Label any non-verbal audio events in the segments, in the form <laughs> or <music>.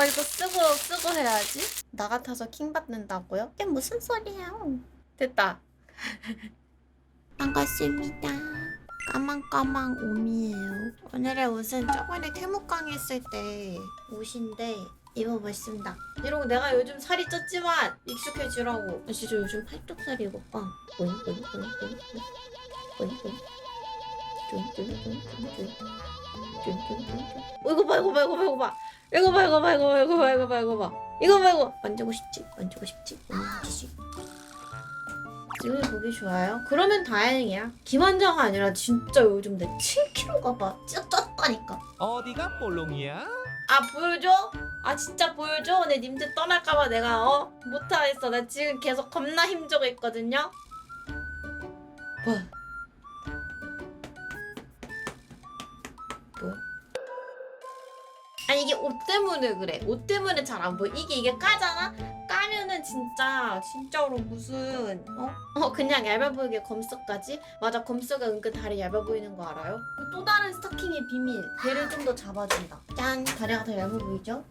어 이거 쓰고 쓰고 해야지. 나 같아서 킹 받는다고요? 이게 무슨 소리예요? 됐다. <laughs> 반갑습니다. 까망까망 오미예요. 오늘의 옷은 저번에 태무강 했을 때 옷인데 입어봤습니다. 이러고 내가 요즘 살이 쪘지만 익숙해지라고. 아, 진짜 요즘 팔뚝살이 이거 봐. 보잉 보잉 보잉 보잉 보잉 보잉 어, 이거 봐 이거 봐 이거 봐 이거 봐 이거 봐 이거 봐 이거 봐 이거 봐 이거 봐 이거 봐 이거 봐 이거 만지고 싶지 만지고 싶지 만지지 지금 보기 좋아요? 그러면 다행이야 기만자가 아니라 진짜 요즘 내 7kg가 봐 쪘다니까 어디가 볼롱이야? 아 보여줘? 아 진짜 보여줘? 내 님들 떠날까봐 내가 어? 못하겠어 나 지금 계속 겁나 힘주고 있거든요 뭐 아니 이게 옷 때문에 그래 옷 때문에 잘 안 보여 이게 이게 까잖아? 까면은 진짜 진짜로 무슨 어? 어 그냥 얇아 보이게 검석까지? 맞아 검석가 은근 다리 얇아 보이는 거 알아요? 그또 다른 스타킹의 비밀 배를 좀 더 잡아준다 짠 다리가 더 얇아 보이죠?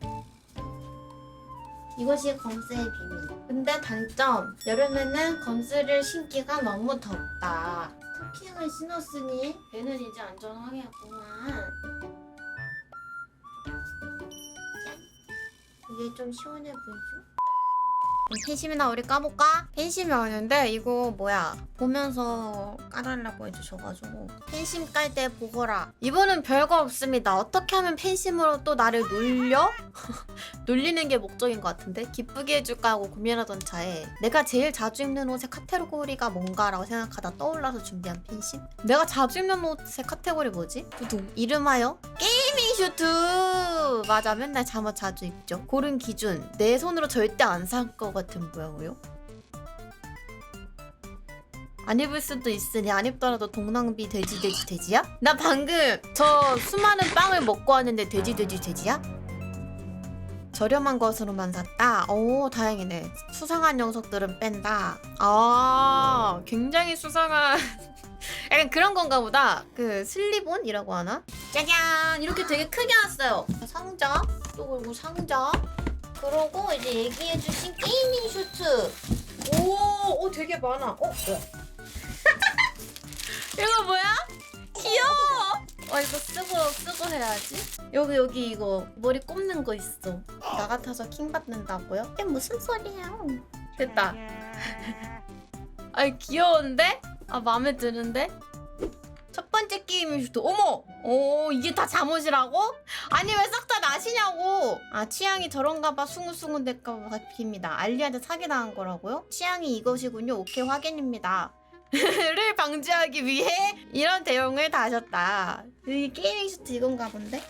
이것이 검스의 비밀 근데 단점 여름에는 검스를 신기가 너무 덥다 스타킹을 신었으니 배는 이제 안전하겠구만 이게 좀 시원해 보이죠? 팬심이나 우리 까볼까? 팬심이 왔는데 이거 뭐야 보면서 까달라고 해주셔가지고 팬심 깔 때 보거라 이번은 별거 없습니다 어떻게 하면 팬심으로 또 나를 놀려? <laughs> 놀리는 게 목적인 것 같은데 기쁘게 해줄까 하고 고민하던 차에 내가 제일 자주 입는 옷의 카테고리가 뭔가라고 생각하다 떠올라서 준비한 팬심 내가 자주 입는 옷의 카테고리 뭐지? 두둥 이름하여 게이밍 슈트 맞아 맨날 잠옷 자주 입죠 고른 기준 내 손으로 절대 안 살 것 같은 모양이요 안 입을 수도 있으니 안 입더라도 동낭비 돼지 돼지 돼지야? 나 방금 저 수많은 빵을 먹고 왔는데 돼지 돼지 돼지야? 저렴한 것으로만 샀다. 오 다행이네. 수상한 녀석들은 뺀다. 아 굉장히 수상한 약간 그런 건가 보다. 그 슬리본이라고 하나? 짜잔 이렇게 되게 크게 왔어요. 상자 또 그리고 상자. 그러고 이제 얘기해주신 게이밍 슈트. 오, 오 되게 많아. 어 뭐야? <laughs> 이거 뭐야? 귀여워. 어 이거 쓰고 쓰고 해야지. 여기 여기 이거 머리 꼽는 거 있어. 나 같아서 킹 받는다고요? 이게 무슨 소리예요? 됐다. 아이 귀여운데? 아 마음에 드는데? 첫 번째 게임이 슈트. 어머! 오 이게 다 잠옷이라고? 아니 왜 싹 다 나시냐고! 아 취향이 저런가 봐 숭우숭은 될까 봐 깁니다. 알리한테 사기당한 거라고요? 취향이 이것이군요. 오케이 확인입니다. <laughs> 를 방지하기 위해 이런 대용을 다 하셨다. 이 게이밍 슈트 이건가 본데?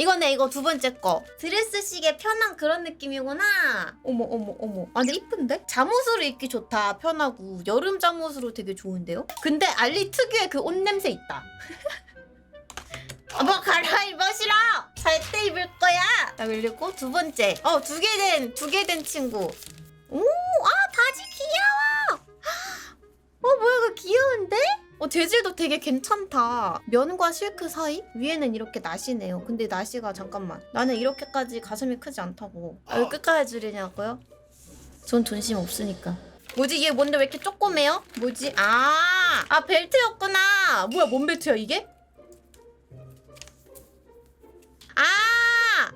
이거네 이거 두 번째 거. 드레스 시계 편한 그런 느낌이구나. 어머 어머 어머. 아 근데 이쁜데? 잠옷으로 입기 좋다 편하고. 여름 잠옷으로 되게 좋은데요? 근데 알리 특유의 그 옷 냄새 있다. 아, <laughs> 뭐 갈아입어 싫어 잘 때 입을 거야! 자 그리고 두 번째. 어 두 개 된 두 개 된 친구. 오아 바지 귀여워! <gasps> 어 뭐야 이거 귀여운데? 어 재질도 되게 괜찮다 면과 실크 사이? 위에는 이렇게 나시네요 근데 나시가 잠깐만 나는 이렇게까지 가슴이 크지 않다고 아, 왜 끝까지 줄이냐고요? 전 존심 없으니까 뭐지 이게 뭔데 왜 이렇게 조그매요? 뭐지? 아, 아 벨트였구나 뭐야 뭔 벨트야 이게? 아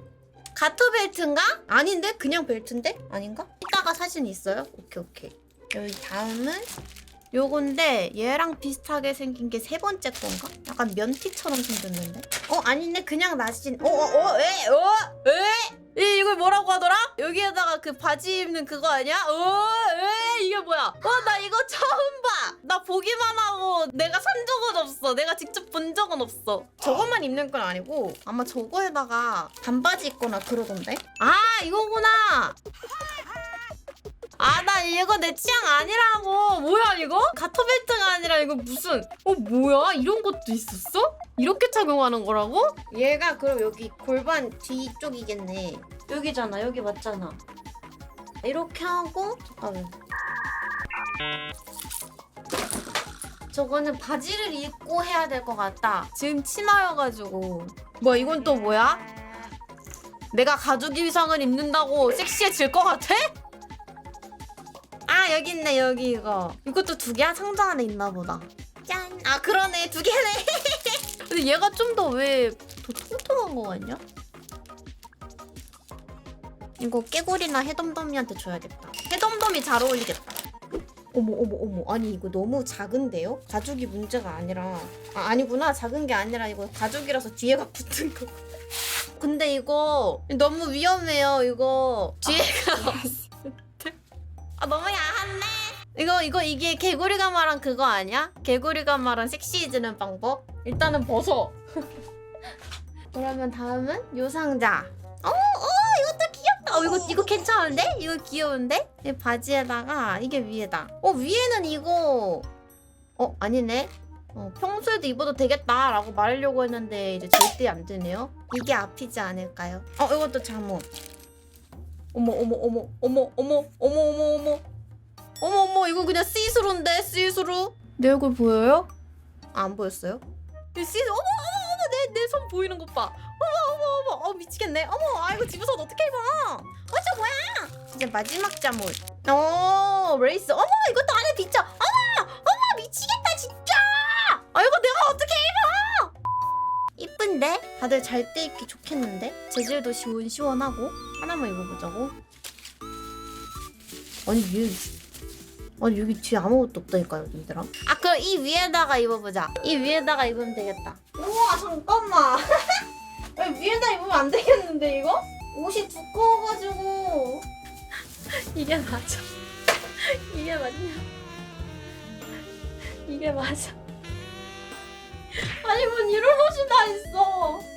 가토 벨트인가? 아닌데? 그냥 벨트인데? 아닌가? 이따가 사진 있어요? 오케이 오케이 여기 다음은 요건데 얘랑 비슷하게 생긴 게 세 번째 건가? 약간 면티처럼 생겼는데? 어 아니네 그냥 나신 어어어 에? 어? 에? 이 이걸 뭐라고 하더라? 여기에다가 그 바지 입는 그거 아니야? 어? 에? 이게 뭐야? 어나 이거 처음 봐! 나 보기만 하고 내가 산 적은 없어 내가 직접 본 적은 없어 저것만 입는 건 아니고 아마 저거에다가 반바지 입거나 그러던데? 아 이거구나! 아 나 이거 내 취향 아니라고 뭐야 이거? 가터벨트가 아니라 이거 무슨 어 뭐야 이런 것도 있었어? 이렇게 착용하는 거라고? 얘가 그럼 여기 골반 뒤쪽이겠네 여기잖아 여기 맞잖아 이렇게 하고 잠깐만 저거는 바지를 입고 해야 될 것 같다 지금 치마여가지고 뭐야 이건 또 뭐야? 내가 가죽 의상을 입는다고 섹시해질 것 같아? 아 여기 있네 여기 이거. 이것도 두 개야? 상자 안에 있나 보다. 짠! 아 그러네. 두 개네. <laughs> 근데 얘가 좀 더 왜 더 통통한 거 같냐? 이거 깨구리나 해덤덤이한테 줘야겠다. 해덤덤이 잘 어울리겠다. 어머 어머 어머. 아니 이거 너무 작은데요? 가죽이 문제가 아니라. 아 아니구나. 작은 게 아니라 이거 가죽이라서 뒤에가 붙은 거. 근데 이거 너무 위험해요 이거. 뒤에가 <laughs> 아 너무 야한데 이거 이거 이게 개구리가 말한 그거 아니야? 개구리가 말한 섹시해지는 방법? 일단은 벗어 <laughs> 그러면 다음은 요 상자 어, 어 이것도 귀엽다 어 이거 이거 괜찮은데? 이거 귀여운데? 이 바지에다가 이게 위에다 어 위에는 이거 어 아니네 어, 평소에도 입어도 되겠다라고 말하려고 했는데 이제 절대 안 되네요. 이게 앞이지 않을까요? 어 이것도 잠옷. 어머 어머 어머 어머 어머 어머 어머 어머 어머 어머 이거 그냥 시스루인데 시스루. 내 얼굴 보여요? 아, 안 보였어요? 이 시스 어머 어머 어머 내 내 손 보이는 것 봐. 어머 어머 어머 어 미치겠네. 어머 아 이거 집에서 어떻게 입어? 어저 뭐야? 이제 마지막 잠옷. 오 레이스. 어머 이것도 안에 비쳐. 어머 다들 잘 때 입기 좋겠는데? 재질도 시원시원하고 하나만 입어보자고. 아니 위에 아니 여기 뒤에 아무것도 없다니까요 얘들아. 아 그럼 이 위에다가 입어보자. 이 위에다가 입으면 되겠다. 우와 잠깐만. <laughs> 위에다 입으면 안 되겠는데 이거? 옷이 두꺼워가지고. <laughs> 이게 맞아. <laughs> 이게 맞냐? 이게 맞아. 아니 뭔 이런 옷이 다 있어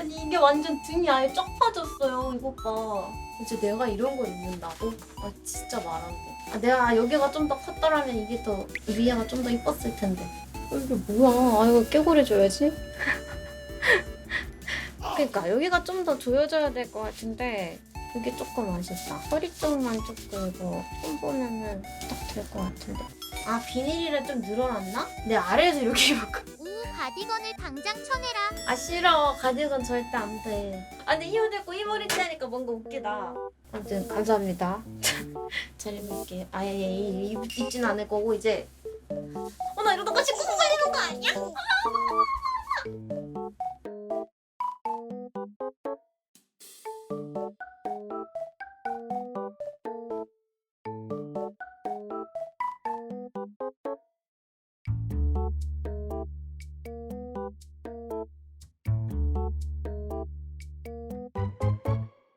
아니 이게 완전 등이 아예 쫙 빠졌어요 이것 봐. 이제 내가 이런 걸 입는다고? 아 진짜 말한데. 아 내가 여기가 좀 더 컸더라면 이게 더 위에가 좀 더 이뻤을 텐데. 어, 이게 뭐야? 아 이거 깨고리 줘야지. <laughs> 그러니까 여기가 좀 더 조여져야 될 것 같은데 이게 조금 아쉽다. 허리 쪽만 조금 이거 손 보면은 딱 될 것 같은데. 아 비닐이라 좀 늘어났나? 내 아래에서 이렇게 <laughs> 입을까? 우 가디건을 당장 쳐내라. 아 싫어. 가디건 절대 안 돼. 아 근데 이옷 입고 이 머리 째니까 뭔가 웃기다. 아무튼 감사합니다. <laughs> 잘 입을게. 아예 예, 입진 않을 거고 이제. 어나 이러다가 친구 살리는 거 아니야?